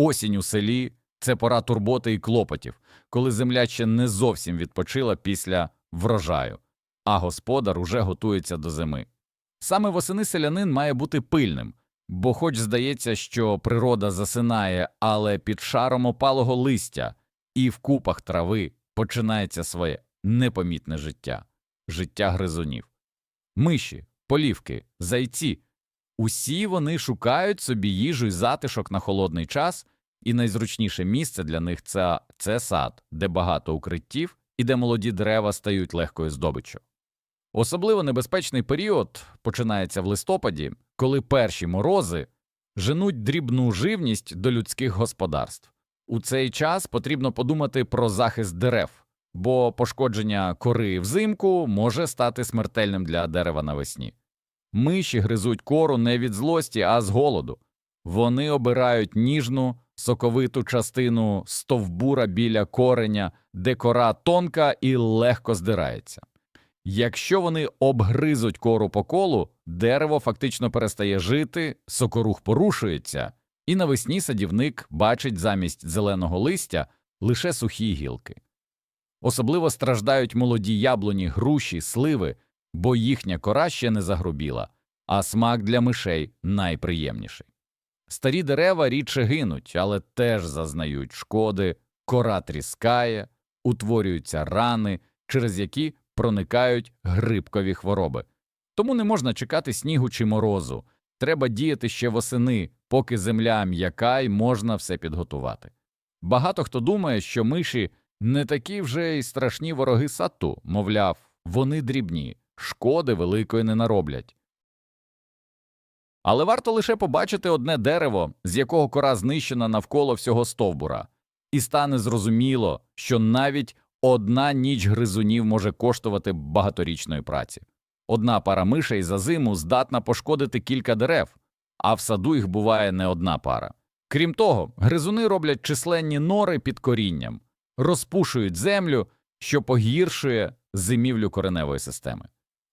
Осінь у селі це пора турботи і клопотів, коли земля ще не зовсім відпочила після врожаю, а господар уже готується до зими. Саме восени селянин має бути пильним, бо хоч здається, що природа засинає, але під шаром опалого листя і в купах трави починається своє непомітне життя, життя гризунів. Миші, полівки, зайці усі вони шукають собі їжу і затишок на холодний час, і найзручніше місце для них це, це сад, де багато укриттів і де молоді дерева стають легкою здобиччю. Особливо небезпечний період починається в листопаді, коли перші морози женуть дрібну живність до людських господарств. У цей час потрібно подумати про захист дерев, бо пошкодження кори взимку може стати смертельним для дерева навесні. Миші гризуть кору не від злості, а з голоду. Вони обирають ніжну, соковиту частину стовбура біля кореня, де кора тонка і легко здирається. Якщо вони обгризуть кору по колу, дерево фактично перестає жити, сокорух порушується, і навесні садівник бачить замість зеленого листя лише сухі гілки. Особливо страждають молоді яблуні, груші, сливи, бо їхня кора ще не загрубіла, а смак для мишей найприємніший. Старі дерева рідше гинуть, але теж зазнають шкоди, кора тріскає, утворюються рани, через які проникають грибкові хвороби. Тому не можна чекати снігу чи морозу. Треба діяти ще восени, поки земля м'яка й можна все підготувати. Багато хто думає, що миші не такі вже й страшні вороги сату, мовляв, вони дрібні, шкоди великої не нароблять. Але варто лише побачити одне дерево, з якого кора знищена навколо всього стовбура, і стане зрозуміло, що навіть одна ніч гризунів може коштувати багаторічної праці. Одна пара мишей за зиму здатна пошкодити кілька дерев, а в саду їх буває не одна пара. Крім того, гризуни роблять численні нори під корінням, розпушують землю, що погіршує зимівлю кореневої системи.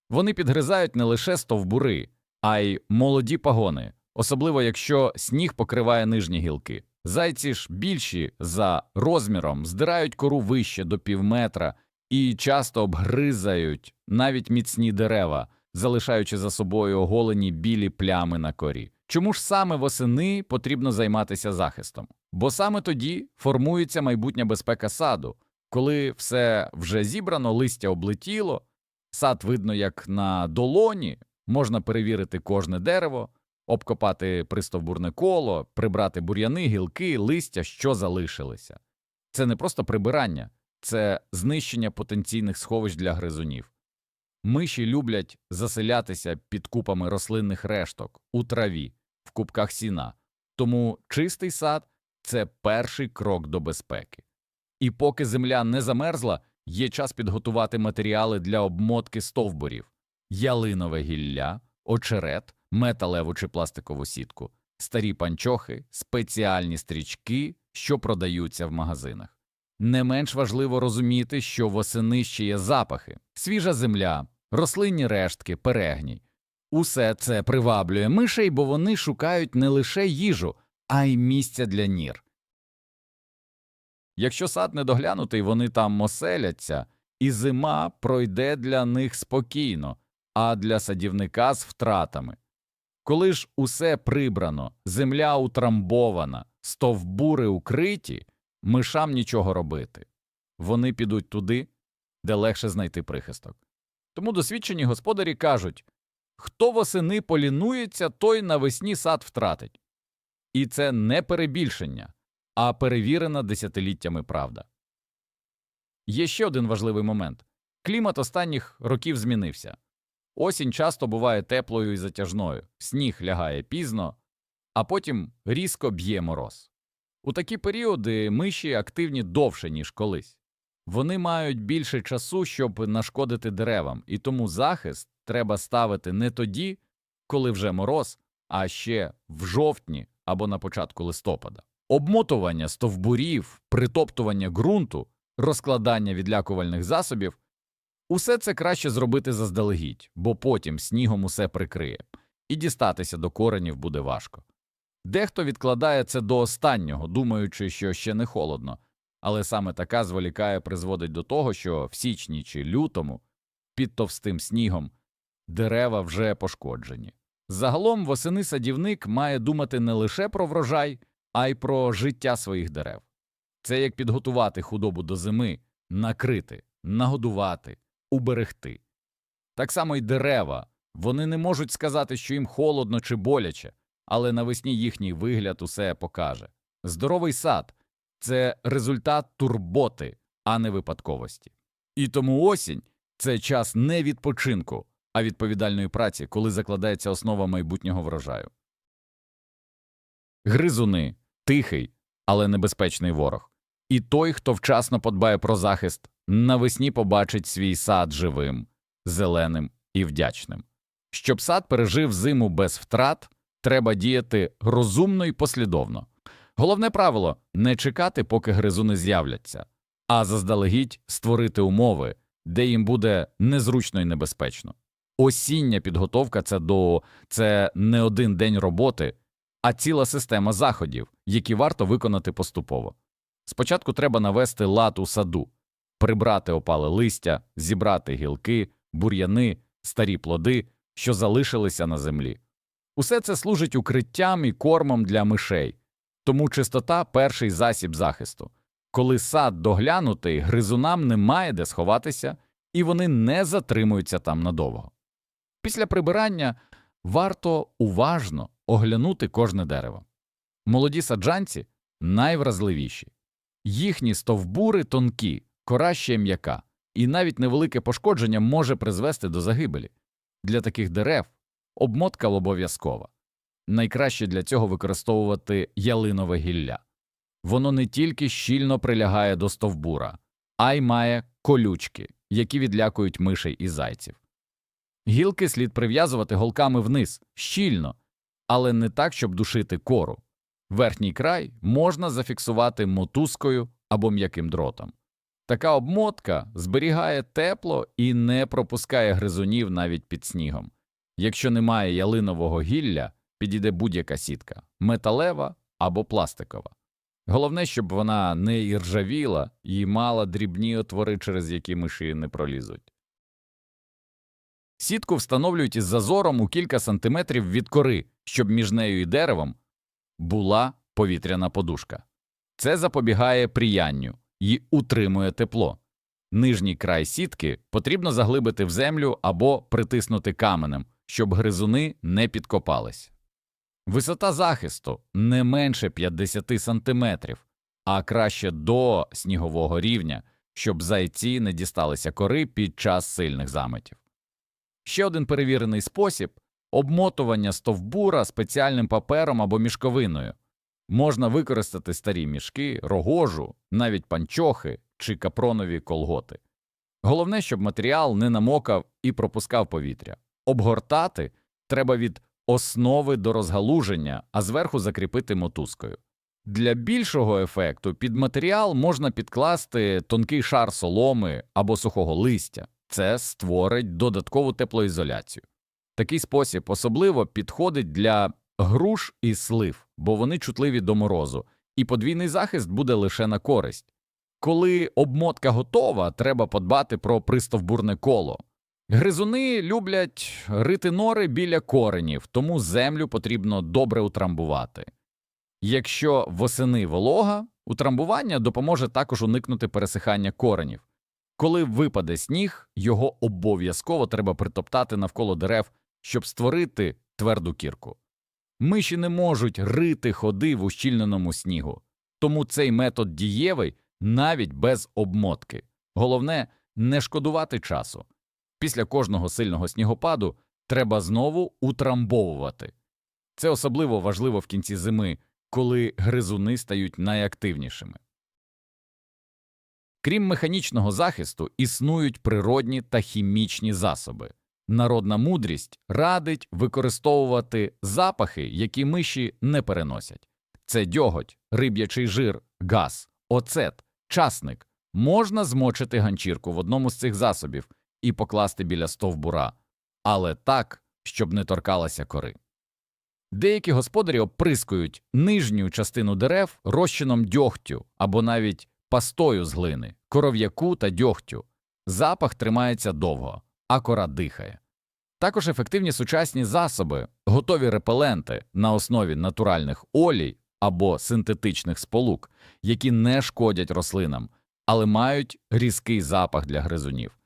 Вони підгризають не лише стовбури, а й молоді пагони, особливо якщо сніг покриває нижні гілки. Зайці ж більші за розміром здирають кору вище до півметра і часто обгризають навіть міцні дерева, залишаючи за собою оголені білі плями на корі. Чому ж саме восени потрібно займатися захистом? Бо саме тоді формується майбутня безпека саду, коли все вже зібрано, листя облетіло, сад видно як на долоні, можна перевірити кожне дерево, обкопати пристовбурне коло, прибрати бур'яни, гілки, листя, що залишилися. Це не просто прибирання, це знищення потенційних сховищ для гризунів. Миші люблять заселятися під купами рослинних решток у траві, в купках сіна, тому чистий сад це перший крок до безпеки. І поки земля не замерзла, є час підготувати матеріали для обмотки стовбурів ялинове гілля, очерет, металеву чи пластикову сітку, старі панчохи, спеціальні стрічки, що продаються в магазинах. Не менш важливо розуміти, що восени ще є запахи, свіжа земля, рослинні рештки, перегній. Усе це приваблює мишей, бо вони шукають не лише їжу, а й місця для нір. Якщо сад не доглянутий, вони там оселяться, і зима пройде для них спокійно, а для садівника з втратами. Коли ж усе прибрано, земля утрамбована, стовбури укриті, мишам нічого робити. Вони підуть туди, де легше знайти прихисток. Тому досвідчені господарі кажуть хто восени полінується, той навесні сад втратить. І це не перебільшення, а перевірена десятиліттями правда. Є ще один важливий момент клімат останніх років змінився. Осінь часто буває теплою і затяжною, сніг лягає пізно, а потім різко б'є мороз. У такі періоди миші активні довше, ніж колись. Вони мають більше часу, щоб нашкодити деревам, і тому захист треба ставити не тоді, коли вже мороз, а ще в жовтні або на початку листопада. Обмотування стовбурів, притоптування ґрунту, розкладання відлякувальних засобів Усе це краще зробити заздалегідь, бо потім снігом усе прикриє, і дістатися до коренів буде важко. Дехто відкладає це до останнього, думаючи, що ще не холодно, але саме така зволікає призводить до того, що в січні чи лютому під товстим снігом дерева вже пошкоджені. Загалом восени садівник має думати не лише про врожай, а й про життя своїх дерев. Це як підготувати худобу до зими, накрити, нагодувати, уберегти. Так само й дерева. Вони не можуть сказати, що їм холодно чи боляче, але навесні їхній вигляд усе покаже. Здоровий сад це результат турботи, а не випадковості. І тому осінь це час не відпочинку, а відповідальної праці, коли закладається основа майбутнього врожаю. Гризуни тихий, але небезпечний ворог. І той, хто вчасно подбає про захист, навесні побачить свій сад живим, зеленим і вдячним. Щоб сад пережив зиму без втрат, треба діяти розумно і послідовно. Головне правило не чекати, поки гризуни з'являться, а заздалегідь створити умови, де їм буде незручно і небезпечно. Осіння підготовка це до це не один день роботи, а ціла система заходів, які варто виконати поступово. Спочатку треба навести лад у саду, прибрати опале листя, зібрати гілки, бур'яни, старі плоди, що залишилися на землі. Усе це служить укриттям і кормом для мишей, тому чистота перший засіб захисту. Коли сад доглянутий, гризунам немає де сховатися, і вони не затримуються там надовго. Після прибирання варто уважно оглянути кожне дерево. Молоді саджанці найвразливіші. Їхні стовбури тонкі, кора ще м'яка, і навіть невелике пошкодження може призвести до загибелі. Для таких дерев обмотка обов'язкова. Найкраще для цього використовувати ялинове гілля. Воно не тільки щільно прилягає до стовбура, а й має колючки, які відлякують мишей і зайців. Гілки слід прив'язувати голками вниз, щільно, але не так, щоб душити кору. Верхній край можна зафіксувати мотузкою або м'яким дротом. Така обмотка зберігає тепло і не пропускає гризунів навіть під снігом. Якщо немає ялинового гілля, підійде будь-яка сітка металева або пластикова. Головне, щоб вона не іржавіла і мала дрібні отвори, через які миші не пролізуть. Сітку встановлюють із зазором у кілька сантиметрів від кори, щоб між нею і деревом була повітряна подушка. Це запобігає пріянню і утримує тепло. Нижній край сітки потрібно заглибити в землю або притиснути каменем, щоб гризуни не підкопались. Висота захисту не менше 50 сантиметрів, а краще до снігового рівня, щоб зайці не дісталися кори під час сильних заметів. Ще один перевірений спосіб обмотування стовбура спеціальним папером або мішковиною. Можна використати старі мішки, рогожу, навіть панчохи чи капронові колготи. Головне, щоб матеріал не намокав і пропускав повітря. Обгортати треба від основи до розгалуження, а зверху закріпити мотузкою. Для більшого ефекту під матеріал можна підкласти тонкий шар соломи або сухого листя. Це створить додаткову теплоізоляцію. Такий спосіб особливо підходить для груш і слив, бо вони чутливі до морозу, і подвійний захист буде лише на користь. Коли обмотка готова, треба подбати про пристовбурне коло. Гризуни люблять рити нори біля коренів, тому землю потрібно добре утрамбувати. Якщо восени волога, утрамбування допоможе також уникнути пересихання коренів. Коли випаде сніг, його обов'язково треба притоптати навколо дерев, щоб створити тверду кірку. Миші не можуть рити ходи в ущільненому снігу, тому цей метод дієвий навіть без обмотки. Головне не шкодувати часу. Після кожного сильного снігопаду треба знову утрамбовувати. Це особливо важливо в кінці зими, коли гризуни стають найактивнішими. Крім механічного захисту, існують природні та хімічні засоби. Народна мудрість радить використовувати запахи, які миші не переносять. Це дьоготь, риб'ячий жир, газ, оцет, часник. Можна змочити ганчірку в одному з цих засобів і покласти біля стовбура, але так, щоб не торкалася кори. Деякі господарі оприскують нижню частину дерев розчином дьогтю або навіть пастою з глини, коров'яку та дьогтю. Запах тримається довго, а кора дихає. Також ефективні сучасні засоби, готові репеленти на основі натуральних олій або синтетичних сполук, які не шкодять рослинам, але мають різкий запах для гризунів.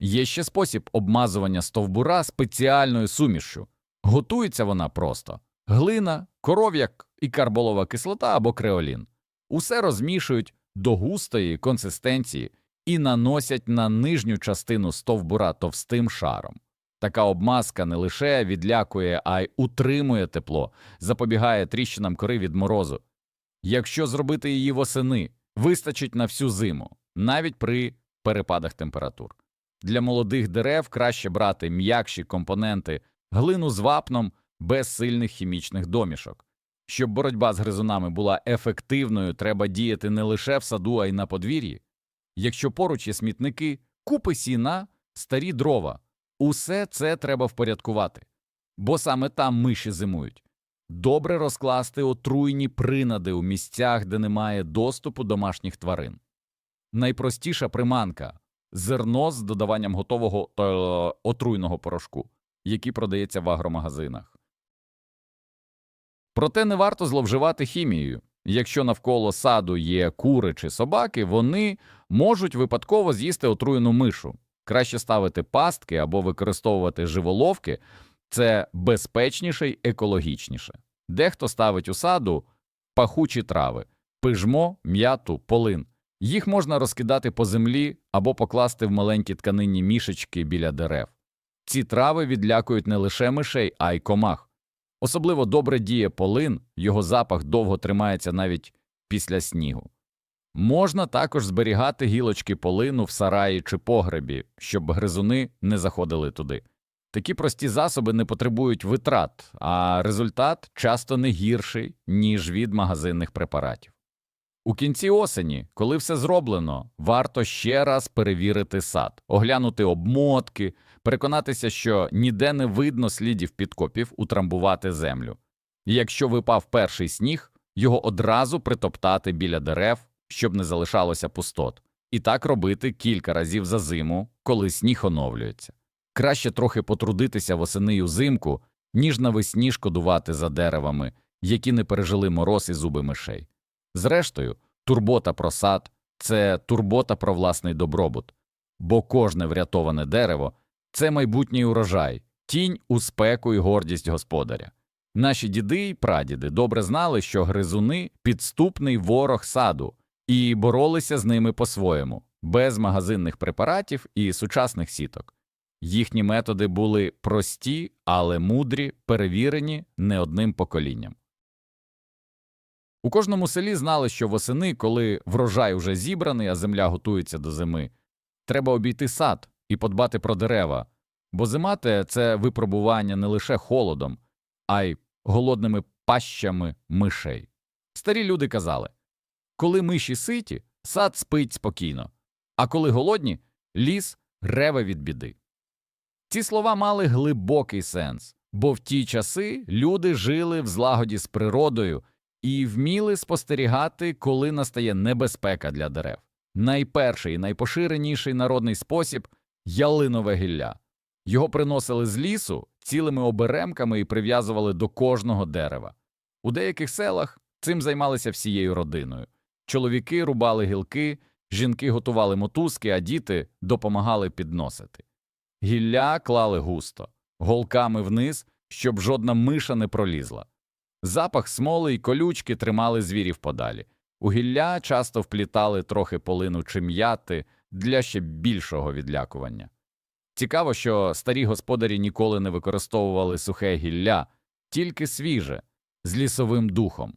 Є ще спосіб обмазування стовбура спеціальною сумішшю. Готується вона просто глина, коров'як і карболова кислота або креолін. Усе розмішують до густої консистенції і наносять на нижню частину стовбура товстим шаром. Така обмазка не лише відлякує, а й утримує тепло, запобігає тріщинам кори від морозу. Якщо зробити її восени, вистачить на всю зиму, навіть при перепадах температур. Для молодих дерев краще брати м'якші компоненти, глину з вапном без сильних хімічних домішок. Щоб боротьба з гризунами була ефективною, треба діяти не лише в саду, а й на подвір'ї. Якщо поруч є смітники, купи сіна, старі дрова, усе це треба впорядкувати, бо саме там миші зимують. Добре розкласти отруйні принади у місцях, де немає доступу домашніх тварин. Найпростіша приманка зерно з додаванням готового е, отруйного порошку, який продається в агромагазинах. Проте не варто зловживати хімією. Якщо навколо саду є кури чи собаки, вони можуть випадково з'їсти отруєну мишу. Краще ставити пастки або використовувати живоловки це безпечніше й екологічніше. Дехто ставить у саду пахучі трави, пижмо, м'яту, полин. Їх можна розкидати по землі або покласти в маленькі тканинні мішечки біля дерев. Ці трави відлякують не лише мишей, а й комах. Особливо добре діє полин, його запах довго тримається навіть після снігу. Можна також зберігати гілочки полину в сараї чи погребі, щоб гризуни не заходили туди. Такі прості засоби не потребують витрат, а результат часто не гірший, ніж від магазинних препаратів. У кінці осені, коли все зроблено, варто ще раз перевірити сад, оглянути обмотки, переконатися, що ніде не видно слідів підкопів, утрамбувати землю. І якщо випав перший сніг, його одразу притоптати біля дерев, щоб не залишалося пустот, і так робити кілька разів за зиму, коли сніг оновлюється. Краще трохи потрудитися восени й узимку, ніж навесні шкодувати за деревами, які не пережили мороз і зуби мишей. Зрештою, турбота про сад це турбота про власний добробут, бо кожне врятоване дерево це майбутній урожай, тінь у спеку і гордість господаря. Наші діди й прадіди добре знали, що гризуни підступний ворог саду, і боролися з ними по-своєму, без магазинних препаратів і сучасних сіток. Їхні методи були прості, але мудрі, перевірені не одним поколінням. У кожному селі знали, що восени, коли врожай уже зібраний, а земля готується до зими, треба обійти сад і подбати про дерева, бо зима це випробування не лише холодом, а й голодними пащами мишей. Старі люди казали коли миші ситі, сад спить спокійно, а коли голодні, ліс реве від біди. Ці слова мали глибокий сенс, бо в ті часи люди жили в злагоді з природою і вміли спостерігати, коли настає небезпека для дерев. Найперший і найпоширеніший народний спосіб ялинове гілля. Його приносили з лісу цілими оберемками і прив'язували до кожного дерева. У деяких селах цим займалися всією родиною. Чоловіки рубали гілки, жінки готували мотузки, а діти допомагали підносити. Гілля клали густо, голками вниз, щоб жодна миша не пролізла. Запах смоли й колючки тримали звірів подалі. У гілля часто вплітали трохи полину чи м'яти для ще більшого відлякування. Цікаво, що старі господарі ніколи не використовували сухе гілля, тільки свіже, з лісовим духом.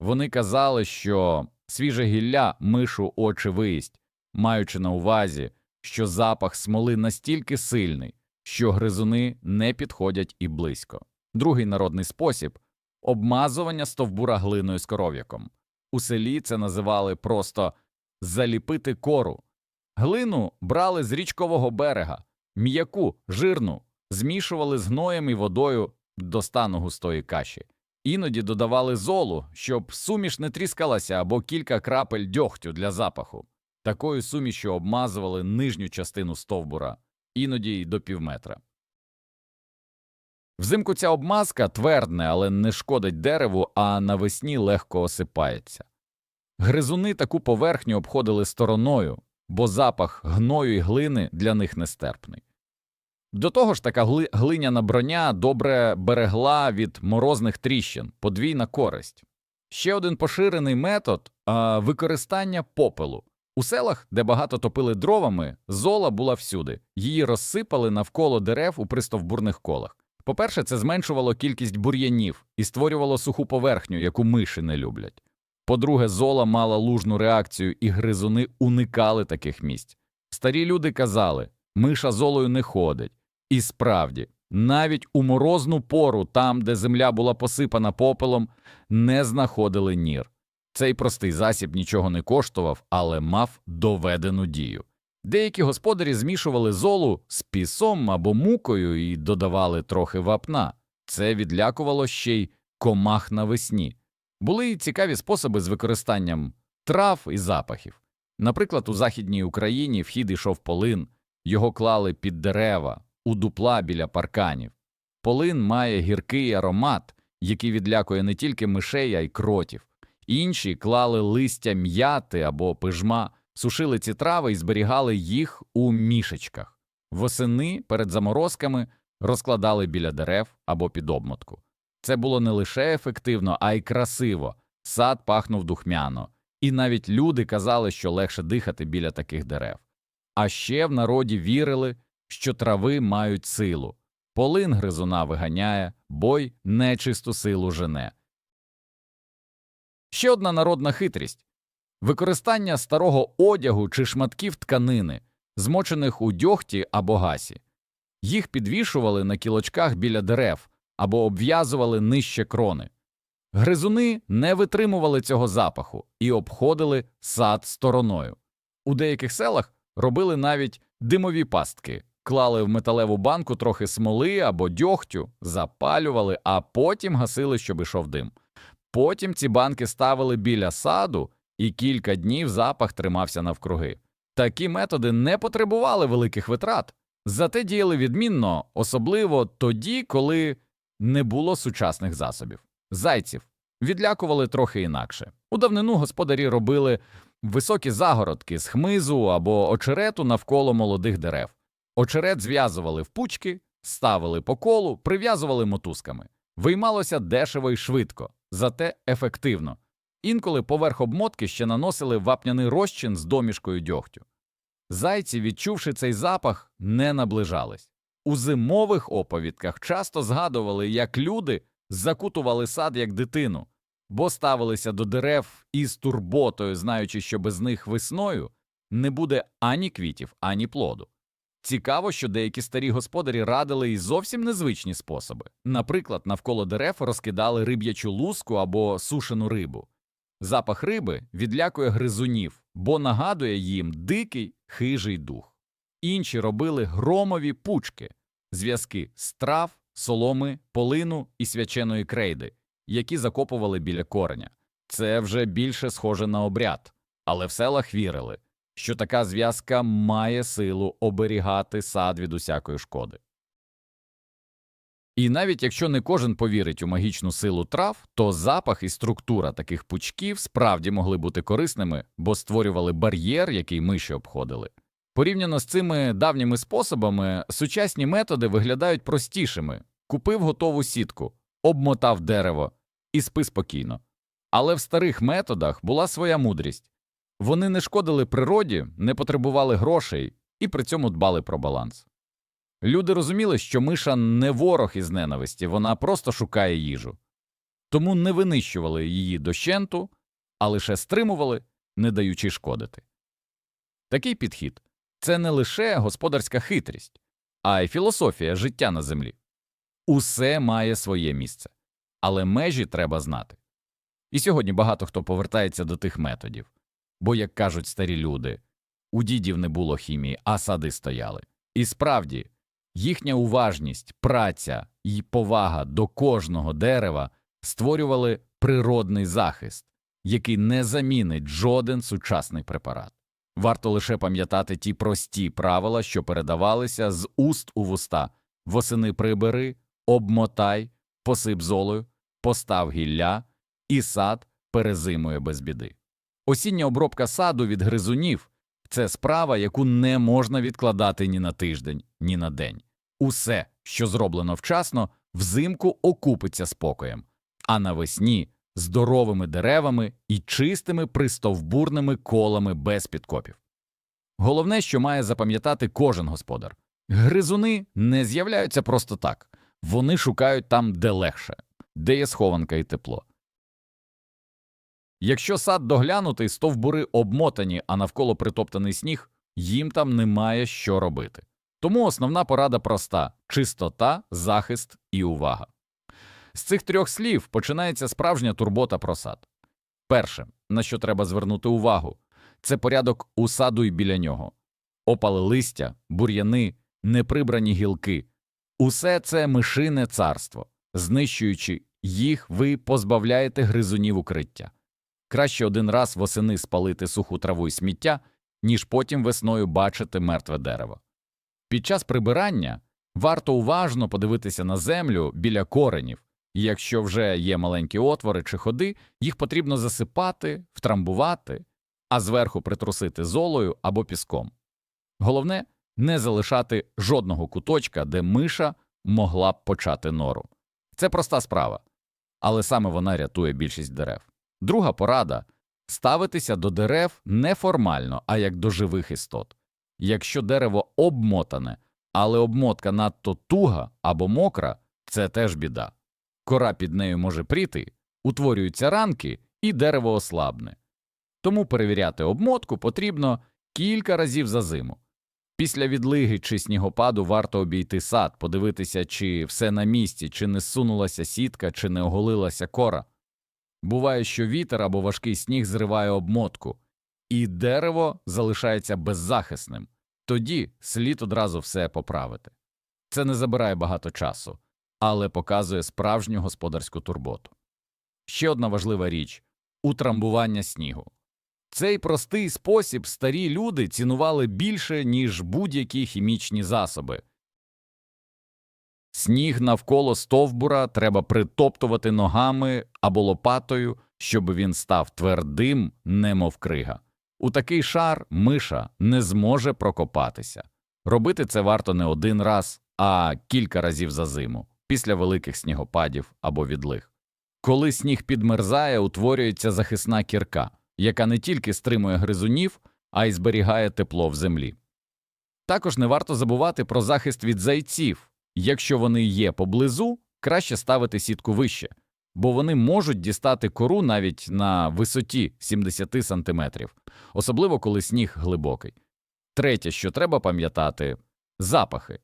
Вони казали, що свіже гілля мишу очі виїсть, маючи на увазі, що запах смоли настільки сильний, що гризуни не підходять і близько. Другий народний спосіб обмазування стовбура глиною з коров'яком. У селі це називали просто заліпити кору. Глину брали з річкового берега, м'яку, жирну, змішували з гноєм і водою до стану густої каші. Іноді додавали золу, щоб суміш не тріскалася або кілька крапель дьогтю для запаху. Такою сумішю обмазували нижню частину стовбура, іноді й до півметра. Взимку ця обмазка твердне, але не шкодить дереву, а навесні легко осипається. Гризуни таку поверхню обходили стороною, бо запах гною й глини для них нестерпний. До того ж, така глиняна броня добре берегла від морозних тріщин, подвійна користь. Ще один поширений метод використання попелу. У селах, де багато топили дровами, зола була всюди, її розсипали навколо дерев у пристовбурних колах. По-перше, це зменшувало кількість бур'янів і створювало суху поверхню, яку миші не люблять. По-друге, зола мала лужну реакцію, і гризуни уникали таких місць. Старі люди казали, миша золою не ходить. І справді, навіть у морозну пору, там, де земля була посипана попелом, не знаходили нір. Цей простий засіб нічого не коштував, але мав доведену дію. Деякі господарі змішували золу з пісом або мукою і додавали трохи вапна. Це відлякувало ще й комах навесні. Були й цікаві способи з використанням трав і запахів. Наприклад, у Західній Україні в хід йшов полин, його клали під дерева, у дупла біля парканів. Полин має гіркий аромат, який відлякує не тільки мишей, а й кротів. Інші клали листя м'яти або пижма, сушили ці трави і зберігали їх у мішечках. Восени перед заморозками розкладали біля дерев або під обмотку. Це було не лише ефективно, а й красиво. Сад пахнув духмяно, і навіть люди казали, що легше дихати біля таких дерев. А ще в народі вірили, що трави мають силу. Полин гризуна виганяє, бой нечисту силу жене. Ще одна народна хитрість використання старого одягу чи шматків тканини, змочених у дьогті або гасі. Їх підвішували на кілочках біля дерев або обв'язували нижче крони. Гризуни не витримували цього запаху і обходили сад стороною. У деяких селах робили навіть димові пастки, клали в металеву банку трохи смоли або дьогтю, запалювали, а потім гасили, щоб ішов дим. Потім ці банки ставили біля саду, і кілька днів запах тримався навкруги. Такі методи не потребували великих витрат, зате діяли відмінно, особливо тоді, коли не було сучасних засобів. Зайців відлякували трохи інакше. У давнину господарі робили високі загородки з хмизу або очерету навколо молодих дерев. Очерет зв'язували в пучки, ставили по колу, прив'язували мотузками. Виймалося дешево і швидко, зате ефективно. Інколи поверх обмотки ще наносили вапняний розчин з домішкою дьогтю. Зайці, відчувши цей запах, не наближались. У зимових оповідках часто згадували, як люди закутували сад як дитину, бо ставилися до дерев із турботою, знаючи, що без них весною не буде ані квітів, ані плоду. Цікаво, що деякі старі господарі радили і зовсім незвичні способи. Наприклад, навколо дерев розкидали риб'ячу луску або сушену рибу. Запах риби відлякує гризунів, бо нагадує їм дикий хижий дух. Інші робили громові пучки, зв'язки з трав, соломи, полину і свяченої крейди, які закопували біля кореня. Це вже більше схоже на обряд, але в селах вірили, що така зв'язка має силу оберігати сад від усякої шкоди. І навіть якщо не кожен повірить у магічну силу трав, то запах і структура таких пучків справді могли бути корисними, бо створювали бар'єр, який миші обходили. Порівняно з цими давніми способами, сучасні методи виглядають простішими купив готову сітку, обмотав дерево і спи спокійно. Але в старих методах була своя мудрість вони не шкодили природі, не потребували грошей і при цьому дбали про баланс. Люди розуміли, що миша не ворог із ненависті, вона просто шукає їжу. Тому не винищували її дощенту, а лише стримували, не даючи шкодити. Такий підхід це не лише господарська хитрість, а й філософія життя на землі. Усе має своє місце, але межі треба знати. І сьогодні багато хто повертається до тих методів, бо, як кажуть старі люди, у дідів не було хімії, а сади стояли. І справді, Їхня уважність, праця і повага до кожного дерева створювали природний захист, який не замінить жоден сучасний препарат. Варто лише пам'ятати ті прості правила, що передавалися з уст у вуста восени прибери, обмотай, посип золою, постав гілля, і сад перезимує без біди. Осіння обробка саду від гризунів це справа, яку не можна відкладати ні на тиждень, ні на день. Усе, що зроблено вчасно, взимку окупиться спокоєм, а навесні здоровими деревами і чистими пристовбурними колами без підкопів. Головне, що має запам'ятати кожен господар гризуни не з'являються просто так, вони шукають там, де легше, де є схованка і тепло. Якщо сад доглянутий, стовбури обмотані, а навколо притоптаний сніг, їм там немає що робити. Тому основна порада проста чистота, захист і увага. З цих трьох слів починається справжня турбота про сад. Перше, на що треба звернути увагу, це порядок у саду і біля нього. Опали листя, бур'яни, неприбрані гілки. Усе це мишине царство. Знищуючи їх, ви позбавляєте гризунів укриття. Краще один раз восени спалити суху траву і сміття, ніж потім весною бачити мертве дерево. Під час прибирання варто уважно подивитися на землю біля коренів, і якщо вже є маленькі отвори чи ходи, їх потрібно засипати, втрамбувати, а зверху притрусити золою або піском. Головне не залишати жодного куточка, де миша могла б почати нору. Це проста справа, але саме вона рятує більшість дерев. Друга порада ставитися до дерев не формально, а як до живих істот. Якщо дерево обмотане, але обмотка надто туга або мокра, це теж біда. Кора під нею може пріти, утворюються ранки, і дерево ослабне. Тому перевіряти обмотку потрібно кілька разів за зиму. Після відлиги чи снігопаду варто обійти сад, подивитися, чи все на місці, чи не зсунулася сітка, чи не оголилася кора. Буває, що вітер або важкий сніг зриває обмотку, і дерево залишається беззахисним. Тоді слід одразу все поправити. Це не забирає багато часу, але показує справжню господарську турботу. Ще одна важлива річ утрамбування снігу. Цей простий спосіб старі люди цінували більше, ніж будь-які хімічні засоби. Сніг навколо стовбура треба притоптувати ногами або лопатою, щоб він став твердим, немов крига. У такий шар миша не зможе прокопатися. Робити це варто не один раз, а кілька разів за зиму, після великих снігопадів або відлиг. Коли сніг підмерзає, утворюється захисна кірка, яка не тільки стримує гризунів, а й зберігає тепло в землі. Також не варто забувати про захист від зайців. Якщо вони є поблизу, краще ставити сітку вище, бо вони можуть дістати кору навіть на висоті 70 см, особливо коли сніг глибокий. Третє, що треба пам'ятати запахи.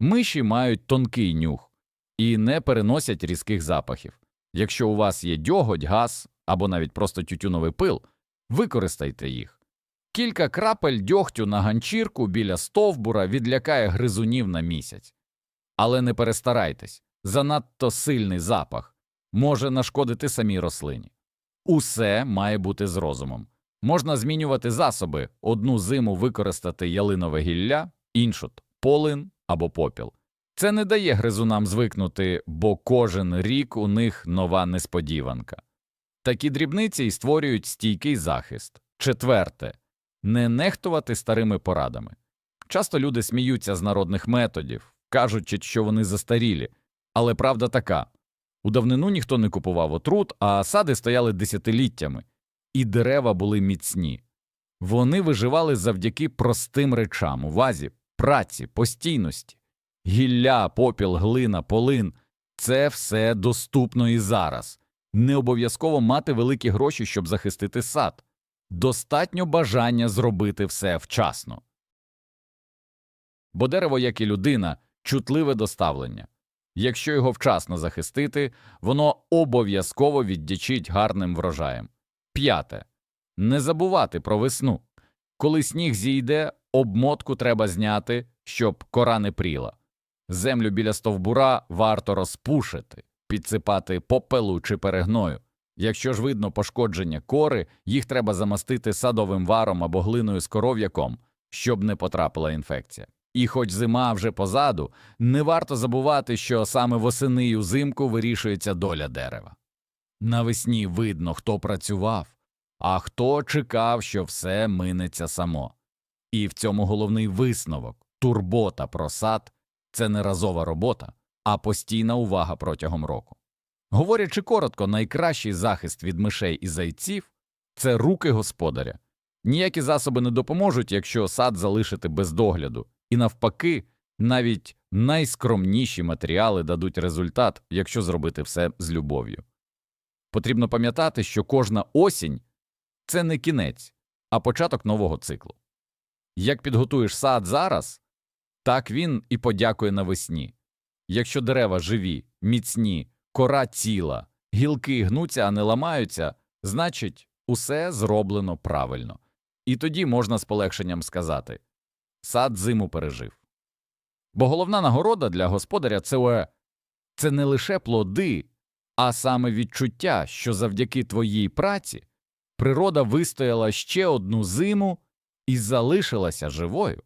Миші мають тонкий нюх і не переносять різких запахів. Якщо у вас є дьоготь, газ або навіть просто тютюновий пил, використайте їх. Кілька крапель дьогтю на ганчірку біля стовбура відлякає гризунів на місяць. Але не перестарайтесь занадто сильний запах може нашкодити самій рослині. Усе має бути з розумом. Можна змінювати засоби одну зиму використати ялинове гілля, іншу полин або попіл. Це не дає гризунам звикнути, бо кожен рік у них нова несподіванка. Такі дрібниці й створюють стійкий захист. Четверте не нехтувати старими порадами. Часто люди сміються з народних методів, кажучи, що вони застарілі, але правда така у давнину ніхто не купував отрут, а сади стояли десятиліттями, і дерева були міцні. Вони виживали завдяки простим речам увазі, праці, постійності. Гілля, попіл, глина, полин це все доступно і зараз. Не обов'язково мати великі гроші, щоб захистити сад. Достатньо бажання зробити все вчасно. Бо дерево, як і людина, чутливе до ставлення. Якщо його вчасно захистити, воно обов'язково віддячить гарним врожаєм. П'яте. Не забувати про весну. Коли сніг зійде, обмотку треба зняти, щоб кора не пріла. Землю біля стовбура варто розпушити, підсипати попелу чи перегною. Якщо ж видно пошкодження кори, їх треба замастити садовим варом або глиною з коров'яком, щоб не потрапила інфекція. І хоч зима вже позаду, не варто забувати, що саме восени й узимку вирішується доля дерева. Навесні видно, хто працював, а хто чекав, що все минеться само. І в цьому головний висновок турбота про сад це не разова робота, а постійна увага протягом року. Говорячи коротко, найкращий захист від мишей і зайців це руки господаря. Ніякі засоби не допоможуть, якщо сад залишити без догляду, і навпаки, навіть найскромніші матеріали дадуть результат, якщо зробити все з любов'ю. Потрібно пам'ятати, що кожна осінь це не кінець, а початок нового циклу. Як підготуєш сад зараз, так він і подякує навесні. Якщо дерева живі, міцні, кора ціла, гілки гнуться, а не ламаються, значить, усе зроблено правильно. І тоді можна з полегшенням сказати сад зиму пережив. Бо головна нагорода для господаря це, е, це не лише плоди, а саме відчуття, що завдяки твоїй праці природа вистояла ще одну зиму і залишилася живою.